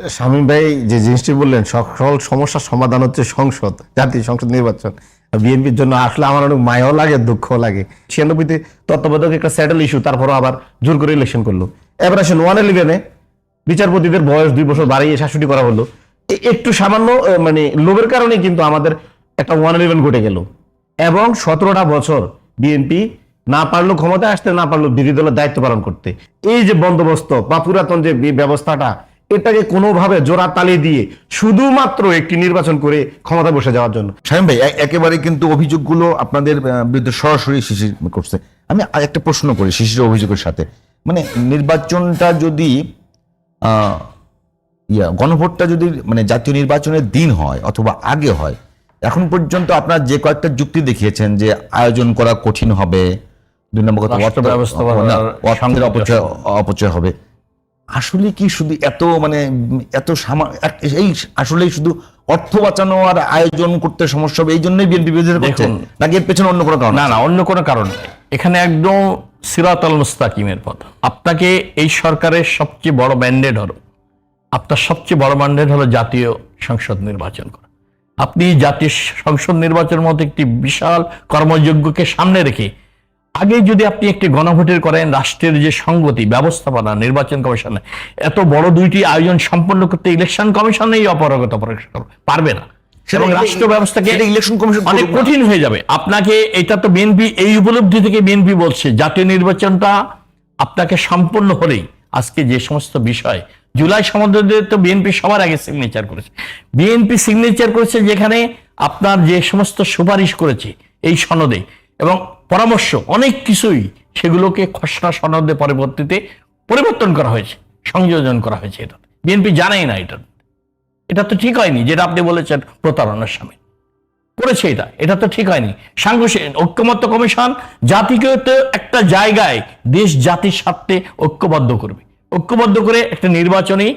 শামীম ভাই যে জিনিসটি বললেন সকল সমস্যার সমাধান হচ্ছে সংসদ, জাতীয় সংসদ নির্বাচন। বিএনপির জন্য আসলে আমার অনেক মায়াও লাগে দুঃখ লাগে। ছিয়ানব্বইতে তত্ত্বাবধায়ক একটা স্যাটেল ইস্যু তারপরও আবার জোর করে ইলেকশন করল। এবার আসেন ওয়ান ইলেভেনে বিচারপতিদের বয়স দুই বছর বাড়িয়ে শাশুড়ি করা হলো। একটু সামান্য মানে লোভের কারণে কিন্তু আমাদের একটা ওয়ান ইলেভেন ঘটে গেল। এবং সতেরোটা বছর বিএনপি না পারল ক্ষমতায় আসতে, না পারল বিরোধী দলের দায়িত্ব পালন করতে। এই যে বন্দোবস্ত বা পুরাতন যে ব্যবস্থাটা এটাকে কোনোভাবে জোড়া তালি দিয়ে শুধুমাত্র একটি নির্বাচন করে ক্ষমতা বসে যাওয়ার জন্য। শামীম ভাই একেবারে কিন্তু অভিযোগগুলো আপনাদের আহ, বিরুদ্ধে সরাসরি শিশির করছে। আমি একটা প্রশ্ন করি শিশির অভিযোগের সাথে। মানে নির্বাচনটা যদি ইয়া গণভোটটা যদি মানে জাতীয় নির্বাচনের দিন হয় অথবা আগে হয় এখন পর্যন্ত আপনার যে কয়েকটা যুক্তি দেখিয়েছেন যে আয়োজন করা কঠিন হবে দুই নম্বর কথা অর্থের অপচয় অপচয় হবে। আসলে কি শুধু এত মানে এত এই আসলেই শুধু অর্থ বাঁচানো আর আয়োজন করতে সমস্যা হবে এই জন্যই বিএনপি বিরোধিতা করছে? দেখুন। নাকি এর পেছনে অন্য কোনো কারণ না না অন্য কোনো কারণ এখানে একদম সিরাত আল মুস্তাকিমের পথ। আপনাকে এই সরকারের সবচেয়ে বড় ম্যান্ডেট হলো আপনার সবচেয়ে বড় ম্যান্ডেট হলো জাতীয় সংসদ নির্বাচন করা। আপনি জাতীয় সংসদ নির্বাচনের মতো একটি বিশাল কর্মযজ্ঞকে সামনে রেখে আগে যদি আপনি একটি গণভোটের করেন রাষ্ট্রের যে সংগতি ব্যবস্থাপনা নির্বাচন কমিশনে এত বড় দুইটি আয়োজন সম্পন্ন করতে ইলেকশন কমিশনেই অপারগত পারবে না। এবং এই- রাষ্ট্র ব্যবস্থাকে ইলেকশন কমিশন অনেক কঠিন হয়ে যাবে। আপনাকে এটা তো বিএনপি এই উপলব্ধি থেকে বিএনপি বলছে জাতীয় নির্বাচনটা আপনাকে সম্পূর্ণ হলেই আজকে যে সমস্ত বিষয় জুলাই সমাধানে তো বিএনপি সবার আগে সিগনেচার করেছে। বিএনপি সিগনেচার করেছে যেখানে আপনার যে সমস্ত সুপারিশ করেছে এই সনদে এবং পরামর্শ, অনেক কিছুই সেগুলোকে খসড়া সনদে পরবর্তীতে পরিবর্তন করা হয়েছে, সংযোজন করা হয়েছে এটা বিএনপি জানেই না এটা। এটা তো ঠিক হয়নি, যেটা আপনি বলেছেন, প্রতারণার সামনে করেছে এটা এটা তো ঠিক হয়নি। সাংঘর্ষিক, ঐক্যমত্য কমিশন জাতিকে তো একটা জায়গায় দেশ জাতির স্বার্থে ঐক্যবদ্ধ করবে। ঐক্যবদ্ধ করে একটা নির্বাচনী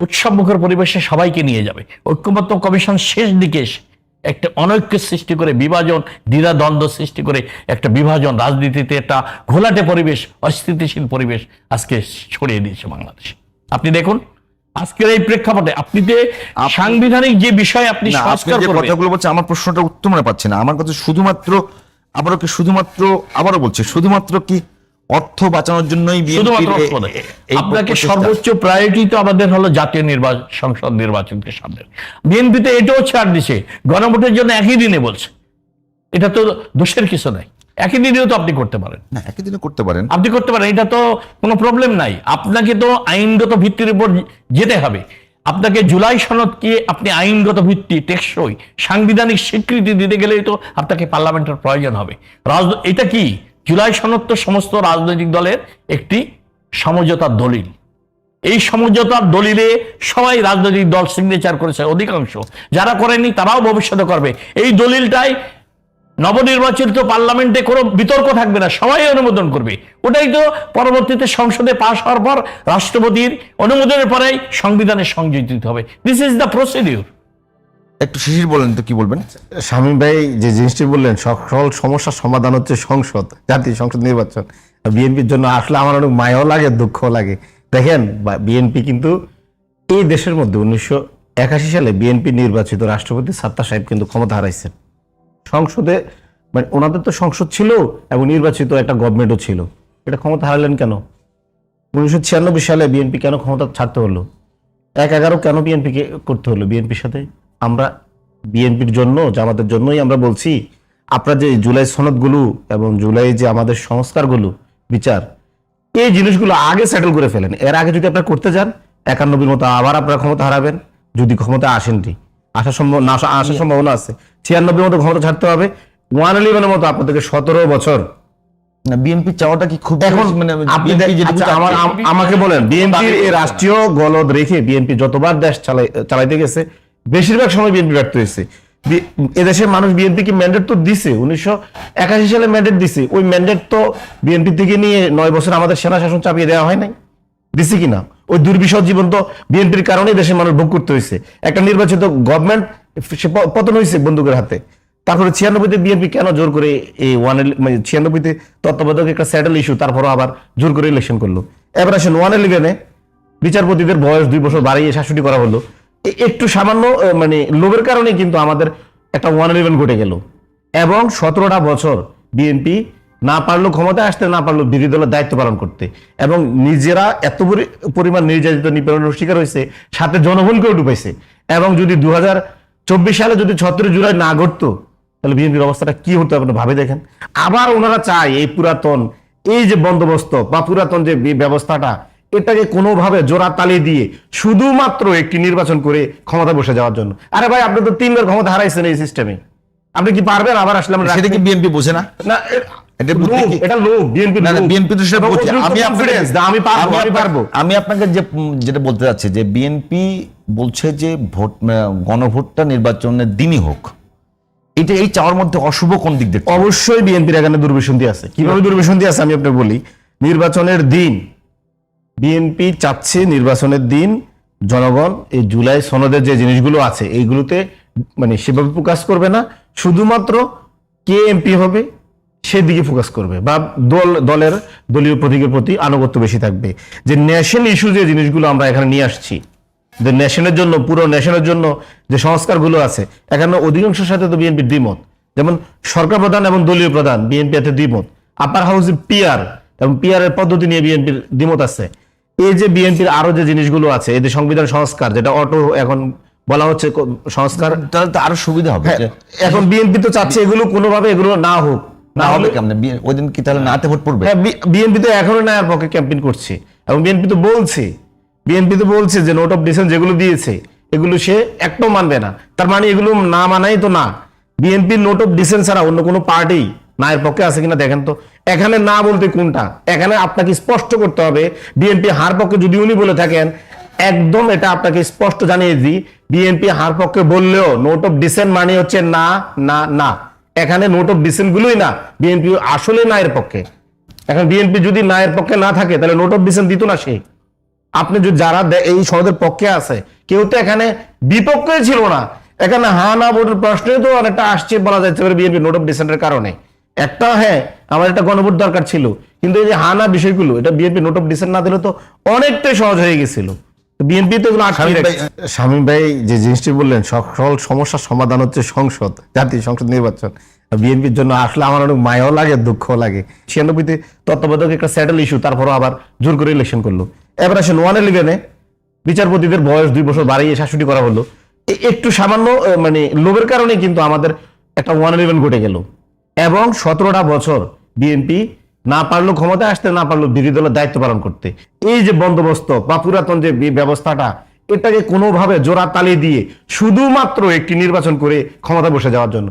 উৎসবমুখর পরিবেশে সবাইকে নিয়ে যাবে। ঐক্যমত্য কমিশন শেষ দিকে এসে একটা অনৈক্য সৃষ্টি করে বিভাজন দ্বিধাদ্বন্দ্ব সৃষ্টি করে একটা বিভাজন রাজনীতিতে একটা ঘোলাটে পরিবেশ অস্থিতিশীল পরিবেশ আজকে ছড়িয়ে দিয়েছে বাংলাদেশে। আপনি দেখুন আজকের এই প্রেক্ষাপটে আপনি যে সাংবিধানিক যে বিষয় আপনি সংস্কার কথাগুলো বলছে আমার প্রশ্নটা উত্তর মনে পাচ্ছে না। আমার কাছে শুধুমাত্র আবারও কি শুধুমাত্র আবারও বলছে শুধুমাত্র কি অর্থ বাঁচানোর জন্যই আপনাকে সর্বোচ্চ প্রায়োরিটি তো আমাদের হলো জাতীয় নির্বাচন সংসদ নির্বাচনকে সামনে। বিএনপিতে এটাও ছাড় দিছে। গণভোটের জন্য একই দিনে বলছে। এটা তো দোষের কিছু নাই। একই দিনেও তো আপনি করতে পারেন। না একই দিনে করতে পারেন। আপনি করতে পারেন এটা তো কোনো প্রবলেম নাই। আপনাকে তো আইনগত ভিত্তির উপর যেতে হবে। আপনাকে জুলাই সনদকে আপনি আইনগত ভিত্তি টেকসই সাংবিধানিক স্বীকৃতি দিতে গেলেই তো আপনাকে পার্লামেন্টের প্রয়োজন হবে। রাজ এটা কি? জুলাই সনদ সমস্ত রাজনৈতিক দলের একটি সমঝোতার দলিল। এই সমঝোতার দলিলে সবাই রাজনৈতিক দল সিগনেচার করেছে অধিকাংশ। যারা করেনি তারাও ভবিষ্যতে করবে। এই দলিলটাই নবনির্বাচিত পার্লামেন্টে কোনো বিতর্ক থাকবে না, সবাই অনুমোদন করবে। ওটাই তো পরবর্তীতে সংসদে পাশ হওয়ার পর রাষ্ট্রপতির অনুমোদনের পরেই সংবিধানে সংযোজিত হবে। দিস ইজ দ্য প্রসিডিউর একটু শিশির বলেন তো, কি বলবেন? শামীম ভাই যে জিনিসটি বললেন সকল সমস্যার সমাধান হচ্ছে সংসদ, জাতীয় সংসদ নির্বাচন। বিএনপির জন্য আসলে আমার অনেক মায়াও লাগে দুঃখ লাগে। দেখেন বিএনপি কিন্তু এই দেশের মধ্যে উনিশশো একাশি সালে বিএনপি নির্বাচিত রাষ্ট্রপতি সাত্তার সাহেব কিন্তু ক্ষমতা হারাইছেন। সংসদে মানে ওনাদের তো সংসদ ছিল এবং নির্বাচিত একটা গভর্নমেন্টও ছিল। এটা ক্ষমতা হারালেন কেন? উনিশশো ছিয়ানব্বই সালে বিএনপি কেন ক্ষমতা ছাড়তে হলো? এক এগারো কেন বিএনপিকে করতে হলো বিএনপির সাথে? আমরা বিএনপির জন্য জামাতের জন্যই আমরা বলছি আপনারা যে জুলাই সনদগুলো এবং জুলাই যে আমাদের সংস্কারগুলো বিচার এই জিনিসগুলো আগে সেটেল করে ফেলেন। এর আগে যদি আপনারা করতে যান একানব্বই মতো আবার আপনারা ক্ষমতা হারাবেন যদি ক্ষমতা আসেনটি আসার সম্ভব না আসার সম্ভাবনা আছে। ছিয়ানব্বই মতো ক্ষমতা ছাড়তে হবে। ওয়ান ইলেভেনের মতো আপনাদেরকে সতেরো বছর। বিএনপি চাওয়াটা কি খুব এখন মানে আচ্ছা, আমাকে বলেন বিএনপির রাষ্ট্রীয় গলদ রেখে বিএনপি যতবার দেশ চালাইতে গেছে বেশিরভাগ সময় বিএনপি ব্যর্থ হয়েছে। এদেশের মানুষ বিএনপি কি ম্যান্ডেট তো দিছে, উনিশশো একাশি সালে ম্যান্ডেট দিছে। ওই ম্যান্ডেট তো বিএনপি থেকে নিয়ে নয় বছর আমাদের সেনা শাসন চাপিয়ে দেওয়া হয় নাই। দিছে কিনা? ওই দুর্বিষহ জীবন তো বিএনপির কারণেই দেশের মানুষ ভোগ করতে হয়েছে। একটা নির্বাচিত গভর্নমেন্ট পতন হয়েছে বন্দুকের হাতে। তারপরে ছিয়ানব্বইতে বিএনপি কেন জোর করে এই ওয়ান মানে ছিয়ানব্বইতে তত্ত্বাবধায়ক একটা স্যাটেল ইস্যু তারপরও আবার জোর করে ইলেকশন করল। এবার আসেন ওয়ান ইলেভেনে বিচারপতিদের বয়স দুই বছর বাড়িয়ে শাশুড়ি করা হলো। একটু সামান্য মানে লোভের কারণে কিন্তু আমাদের একটা ওয়ান ইলেভেন ঘটে গেল। এবং সতেরোটা বছর বিএনপি না পারল ক্ষমতায় আসতে, না পারল বিরোধী দলের দায়িত্ব পালন করতে। এবং নিজেরা এত পরিমাণ নির্যাতিত নিপীড়নের শিকার হয়েছে, সাথে জনগণকেও ডুবাইছে। এবং যদি দু চব্বিশ সালে যদি ছত্রিশ জুলাই না ঘটতো, তাহলে বিএনপির অবস্থাটা কি হতো আপনি ভাবে দেখেন। আবার ওনারা চায় এই পুরাতন, এই যে বন্দোবস্ত বা পুরাতন যে ব্যবস্থাটা এটাকে কোনোভাবে জোড়া তালি দিয়ে শুধুমাত্র একটি নির্বাচন করে ক্ষমতা বসে যাওয়ার জন্য। আরে ভাই আপনি তো তিনবার ক্ষমতা হারাইছেন এই সিস্টেমে আপনি কি পারবেন? আবার আসলে আমরা সেটা কি বিএনপি বোঝে না? না আমি আপনাকে আমি যে যেটা বলতে চাচ্ছি যে বিএনপি বলছে যে ভোট গণভোটটা নির্বাচনের দিনই হোক। এটা এই চাওয়ার মধ্যে অশুভ কোন দিক দেখতে অবশ্যই বিএনপির এখানে দুর্বিসন্ধি আছে। কীভাবে দুর্বিসন্ধি আছে আমি আপনাকে বলি। নির্বাচনের দিন বিএনপি চাচ্ছে নির্বাচনের দিন, জনগণ এই জুলাই সনদের যে জিনিসগুলো আছে, এইগুলোতে মানে সেভাবে ফোকাস করবে না। শুধুমাত্র কে এমপি হবে, সেদিকে ফোকাস করবে বা দল, দলের দলীয় প্রতীকের প্রতি আনুগত্য বেশি থাকবে। যে ন্যাশন ইস্যু যে জিনিসগুলো আমরা এখানে নিয়ে আসছি, যে ন্যাশনের জন্য, পুরো ন্যাশনের জন্য যে সংস্কারগুলো আছে, এখানে অধিকাংশের সাথে তো বিএনপির দ্বিমত। যেমন সরকার প্রধান এবং দলীয় প্রধান বিএনপি এতে দ্বিমত। আপার হাউসে পিয়ার এবং পিয়ার এর পদ্ধতি নিয়ে বিএনপির দ্বিমত আছে। এই যে বিএনপির আরও যে জিনিসগুলো আছে এই যে সংবিধান সংস্কার যেটা অটো এখন বলা হচ্ছে সংস্কার। তাহলে তো আরও সুবিধা হবে হ্যাঁ, এখন বিএনপি তো চাচ্ছে এগুলো কোনোভাবে এগুলো না হোক না হবে কেমন? ওই দিন কি তাহলে নাতে ভোট পড়বে? হ্যাঁ বিএনপি তো এখনও নায়ার পক্ষে ক্যাম্পেইন করছে। এবং বিএনপি তো বলছে বিএনপি তো বলছে যে নোট অফ ডিসেন্ট যেগুলো দিয়েছে এগুলো সে একটাও মানবে না। তার মানে এগুলো না মানাই তো না। বিএনপি নোট অফ ডিসেন্ট ছাড়া অন্য কোনো পার্টি নায়ের পক্ষে আছে কিনা দেখেন তো। এখানে না বলতে কোনটা? এখানে আপনাকে স্পষ্ট করতে হবে, বিএনপি হার পক্ষে যদি উনি বলে থাকেন, একদম এটা আপনাকে স্পষ্ট জানিয়ে দিই, বিএনপি হার পক্ষে বললেও নোট অফ ডিসেন্ট মানে হচ্ছে না না না। এখানে নোট অফ ডিসেন্ট গুলোই না, বিএনপি আসলে নায়ের পক্ষে। এখন বিএনপি যদি নায়ের পক্ষে না থাকে, তাহলে নোট অফ ডিসেন্ট দিত না সে। আপনি যদি যারা এই সনদের পক্ষে আছে, কেউ তো এখানে বিপক্ষে ছিল না। এখানে হা না ভোটের প্রশ্নে তো অনেকটা আসছে বলা যাচ্ছে বিএনপি নোট অফ ডিসেন্টের কারণে। একটা হ্যাঁ আমার একটা গণভোট দরকার ছিল। কিন্তু এই যে হা না বিষয়গুলো এটা বিএনপি নোট অফ ডিসেন্ট না দিলে তো অনেকটাই সহজ হয়ে গেছিল। বিএনপি তো শামীম ভাই- যে জিনিসটি বললেন সকল সমস্যার সমাধান হচ্ছে সংসদ জাতীয় সংসদ নির্বাচন। বিএনপির জন্য আসলে আমার অনেক মায়াও লাগে দুঃখ লাগে। ছিয়ানব্বইতে তত্ত্বাবধায়ক একটা স্যাটেল ইস্যু তারপরও আবার জোর করে ইলেকশন করল। এবার আসেন ওয়ান ইলেভেনে বিচারপতিদের বয়স দুই বছর বাড়িয়ে শাশুড়ি করা হলো। একটু সামান্য মানে লোভের কারণে কিন্তু আমাদের একটা ওয়ান ইলেভেন ঘটে গেল। এবং সতেরোটা বছর বিএনপি না পারল ক্ষমতায় আসতে, না পারল বিরোধী দলের দায়িত্ব পালন করতে। এই যে বন্দোবস্ত বা পুরাতন যে ব্যবস্থাটা, এটাকে কোনোভাবে জোড়া তালি দিয়ে শুধুমাত্র একটি নির্বাচন করে ক্ষমতা বসে যাওয়ার জন্য।